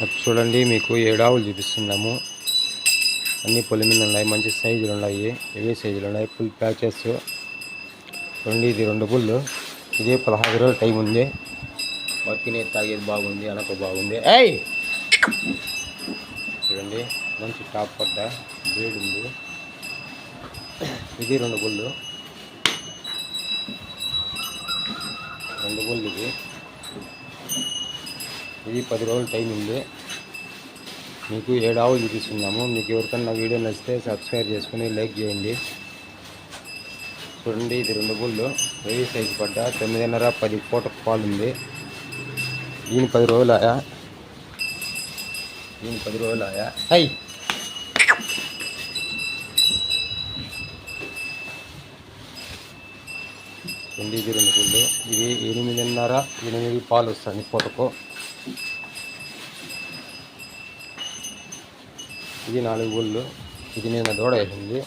అది చూడండి మీకు ఏడావులు చూపిస్తున్నాము. అన్ని పొలిమిలు ఉన్నాయి మంచి సైజులు ఉన్నాయి హెవీ సైజులు ఉన్నాయి ఫుల్ ప్యాచెస్ చూడండి ఇది రెండు పుల్లు ఇది పదహారు రోజులు టైం ఉంది. బతికినే తాగేది బాగుంది అనక బాగుంది. ఏయ్! చూడండి మంచి టాప్ పడ్డ బ్రీడ్ ఉంది. ఇది రెండు గుళ్ళు రెండు గుళ్ళు ఇది. ఇది పది రోజులు టైం ఉంది. మీకు ఏడు ఆవులు చూపిస్తున్నాము మీకు ఎవరికన్నా వీడియో నచ్చితే సబ్స్క్రైబ్ చేసుకుని లైక్ చేయండి. చూడండి ఇది రెండు గుళ్ళు. వెయ్యి సైజు పడ్డ తొమ్మిదిన్నర పది పూట పాలు ఉంది. దీని పది రోజులు ఆయా దీని పది రోజులు ఆయా హై! చూడండి ఇది రెండు గుళ్ళు. ఇది ఎనిమిదిన్నర ఎనిమిది పాలు వస్తుంది పూటకు. ఇది నాలుగు గుళ్ళు ఇది నిన్న దూడ వేసింది.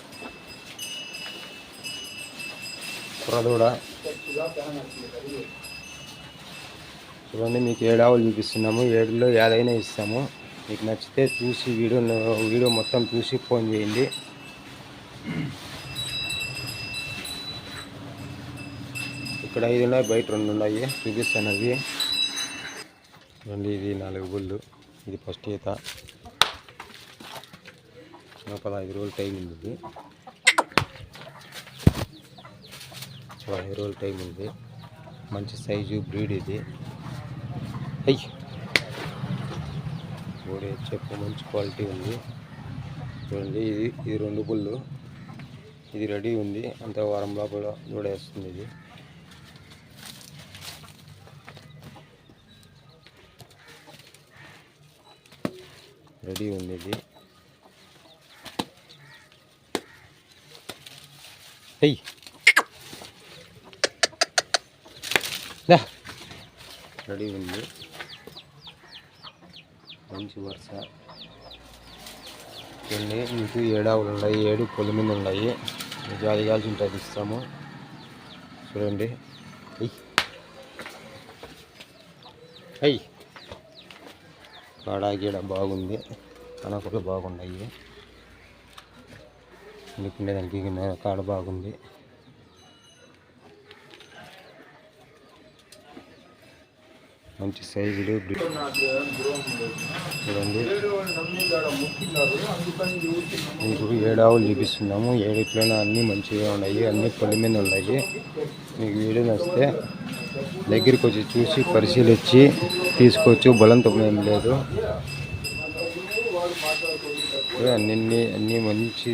కుర్రదూడ చూడండి మీకు ఏడావులు చూపిస్తున్నాము. ఏడులో ఏదైనా ఇస్తాము. మీకు నచ్చితే చూసి వీడియో వీడియో మొత్తం చూసి ఫోన్ చేయండి. ఇక్కడ ఐదు ఉన్నాయి బయట రెండు ఉన్నాయి. చూపిస్తాను అవి చూడండి ఇది నాలుగు గుళ్ళు ఇది ఫస్ట్ ఈత. పదహైదు రోజులు టైం ఉంది. ఇది పదహైదు రోజులు టైం ఉంది. మంచి సైజు బ్రీడ్ ఇది. అయ్యి! ఓడి చెప్పు మంచి క్వాలిటీ ఉంది. చూడండి ఇది ఇది రెండు పుల్లు. ఇది రెడీ ఉంది. అంత వారం లోపల దూడేస్తుంది ఇది. రెడీ ఉంది ఇది. ఎయ్ రెడీ ఉంది. మంచి వరుస. కొన్ని మీకు ఏడావులు ఉన్నాయి ఏడు పొలి మీద ఉన్నాయి జాలి కాల్చి ఉంటాయి ఇస్తాము. చూడండి. ఎయ్ అయ్యి కాడా గీడ బాగుంది. కనకలు బాగున్నాయి. ఎందుకంటే దానికి కాడ బాగుంది. మంచి సైజులు చూడండి. మీకు ఏడావులు చూపిస్తున్నాము ఏడిట్లోనే అన్నీ మంచిగా ఉన్నాయి అన్ని పొలి మీద ఉన్నాయి. మీకు వీడియో నచ్చితే దగ్గరికి వచ్చి చూసి పరిశీలించి తీసుకోవచ్చు బలంతో ఏం లేదు. అన్ని అన్ని మంచి